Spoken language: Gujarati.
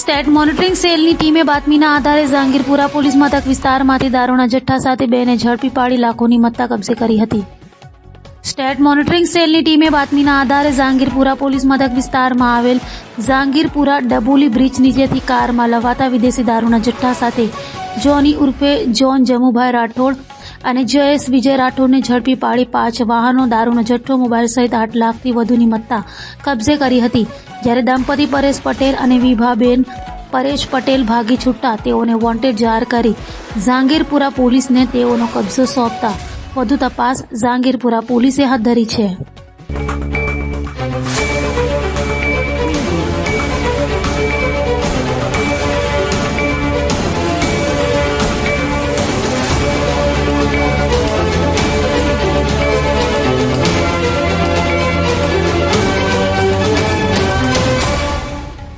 સ્ટેટ મોનિટરિંગ સેલની ટીમે બાતમીના આધારે જાંગીરપુરા પોલીસ મથક વિસ્તારમાંથી દારૂના જથ્થા સાથે બેને ઝડપી પાડી લાખોની મત્તા કબજે કરી હતી. સ્ટેટ મોનિટરિંગ સેલની ટીમે બાતમીના આધારે જાંગીરપુરા પોલીસ મથક વિસ્તારમાં આવેલ જાંગીરપુરા ડબોલી બ્રિજ નીચેથી કારમાં લવાતા વિદેશી દારૂના જથ્થા સાથે જોની ઉર્ફે જોન જમુભાઈ રાઠોડ અને જયેશ વિજય રાઠોડને ઝડપી પાડી પાંચ વાહનો, દારૂનો જથ્થો, મોબાઈલ સહિત આઠ લાખથી વધુની મત્તા કબજે કરી હતી. જ્યારે દંપતી પરેશ પટેલ અને વિભાબેન પરેશ પટેલ ભાગી છૂટતા, તેઓને વોન્ટેડ જાહેર કરી ઝાંગીરપુરા પોલીસને તેઓનો કબજો સોંપતા. વધુ તપાસ જાંગીરપુરા પોલીસે હાથ ધરી છે.